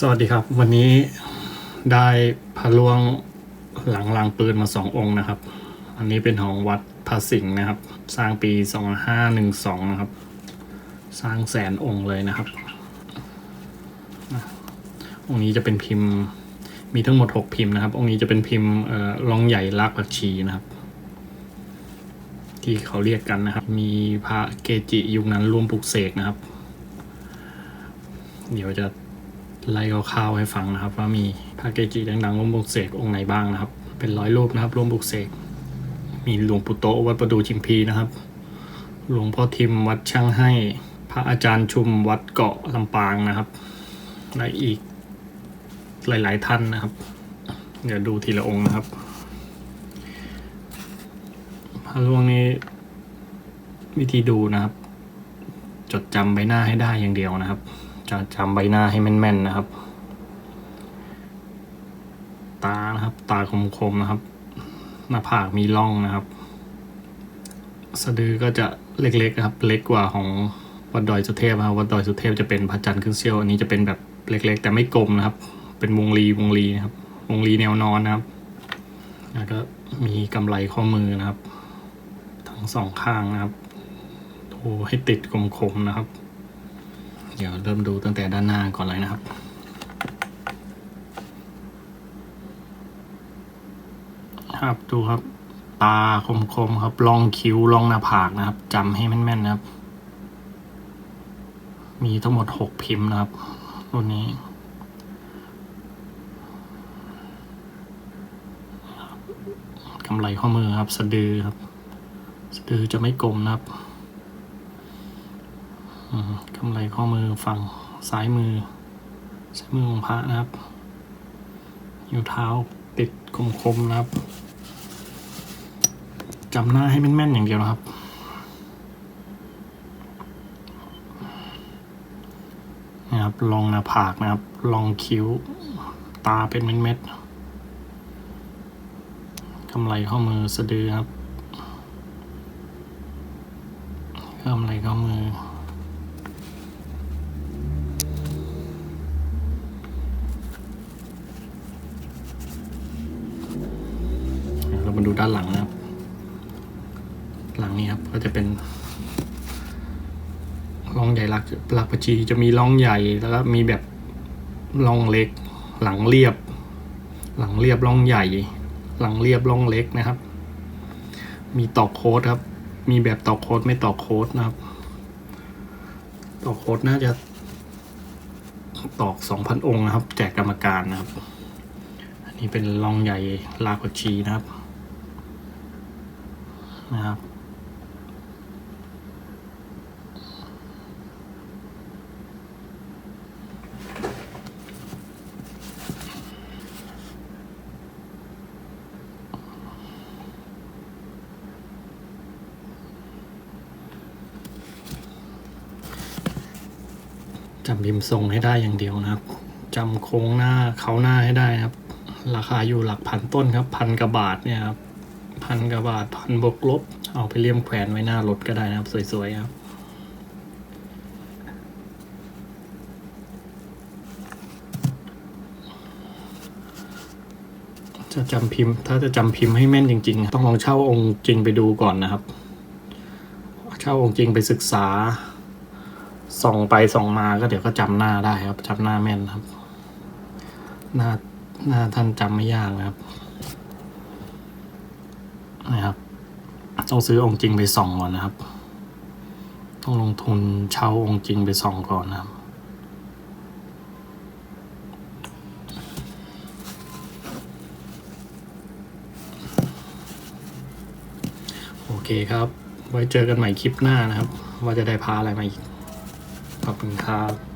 สวัสดีครับ วันนี้ได้พระลวงหลังลางปืนมาสององค์นะครับ อันนี้เป็นของวัดพระสิงห์นะครับ สร้างปี2512นะครับ สร้างแสนองค์เลยนะครับ องค์นี้จะเป็นพิมพ์มีทั้งหมด6พิมพ์นะครับ องค์นี้จะเป็นพิมพ์เอ่อรองใหญ่ลากผักชีนะครับ ที่เขาเรียกกันนะครับ มีพระเกจิยุคนั้นร่วมปลุกเสกนะครับ เดี๋ยวจะ ไล่คร่าวๆให้ฟังนะครับ ว่ามีพระเกจิดังๆร่วมปลุกเสกองค์ไหนบ้างนะครับ เป็นร้อยรูปนะครับร่วมปลุกเสกมีหลวงปู่โตวัดประดูชิมพีนะครับ หลวงพ่อทิมวัดช่างให้พระอาจารย์ชุมวัดเกาะลำปางนะครับและอีกหลายๆท่านนะครับ เดี๋ยวดูทีละองค์นะครับพระร่วงนี้วิธีดูนะครับ จดจำใบหน้าให้ได้อย่างเดียวนะครับ จะจำใบหน้าให้แม่นๆนะครับ ตานะครับ ตาคมๆนะครับ หน้าผากมีร่องนะครับ สะดือก็จะเล็กๆนะครับ เล็กกว่าของวัดดอยสุเทพครับวัดดอยสุเทพจะเป็นพระจันทร์ครึ่งเสี้ยวอันนี้จะเป็นแบบเล็ก ๆ แต่ไม่กลมนะครับ เป็นวงรีวงรีนะครับ วงรีแนวนอนนะครับ แล้วก็มีกำไรข้อมือนะครับ ทั้งสองข้างนะครับโอ้ให้ติดคมๆนะครับ เดี๋ยวเริ่มดูตั้งแต่ด้านหน้าก่อนเลยนะครับครับดูครับ ตาคมๆครับลองคิ้วลองหน้าผากนะครับจำให้แม่นๆนะครับ มีทั้งหมดหกพิมพ์นะครับรุ่นนี้กำไรข้อมือครับ สะดือครับ สะดือจะไม่กลมนะครับ กำไรข้อมือฝั่งซ้ายมือซ้ายมือของพระนะครับอยู่เท้าติดคมๆนะครับจำหน้าให้แม่นๆอย่างเดียวนะครับ นะครับลองหน้าผากนะครับ ลองคิ้ว ตาเป็นเม็ดๆกำไรข้อมือสะดือครับกำไรข้อมือ เรา มาดูด้านหลังนะครับ หลังนี้ครับก็จะเป็นร่องใหญ่หลักหลักประชีจะมีร่องใหญ่แล้วก็มีแบบร่องเล็ก หลังเรียบ หลังเรียบร่องใหญ่ หลังเรียบร่องเล็กนะครับ มีตอกโค้ดครับ มีแบบตอกโค้ดไม่ตอกโค้ดนะครับ ตอกโค้ดน่าจะตอกสองพันองค์นะครับ แจกกรรมการนะครับ อันนี้เป็นร่องใหญ่ลาผักชีนะครับ นะครับ จำพิมพ์ทรงให้ได้อย่างเดียวนะครับจำโครงหน้าเขาหน้าให้ได้ครับ ราคาอยู่หลักพันต้นครับ พันกว่าบาทเนี่ยครับ พันกว่าบาทพันบวกลบ เอาไปเลี่ยมแขวนไว้หน้ารถก็ได้นะครับ สวยๆครับ จะจำพิมพ์ ถ้าจะจำพิมพ์ให้แม่นจริง ๆ ต้องลองเช่าองค์จริงไปดูก่อนนะครับ เช่าองค์จริงไปศึกษาส่องไปส่องมาก็เดี๋ยวก็จำหน้าได้ครับจำหน้าแม่นครับ หน้าหน้าท่านจำไม่ยากนะครับนะครับ ต้องซื้อองค์จริงไปส่องก่อนนะครับ ต้องลงทุนเช่าองค์จริงไปส่องก่อนนะครับโอเคครับ ไว้เจอกันใหม่คลิปหน้านะครับ ว่าจะได้พาอะไรมาอีก ขอบคุณครับ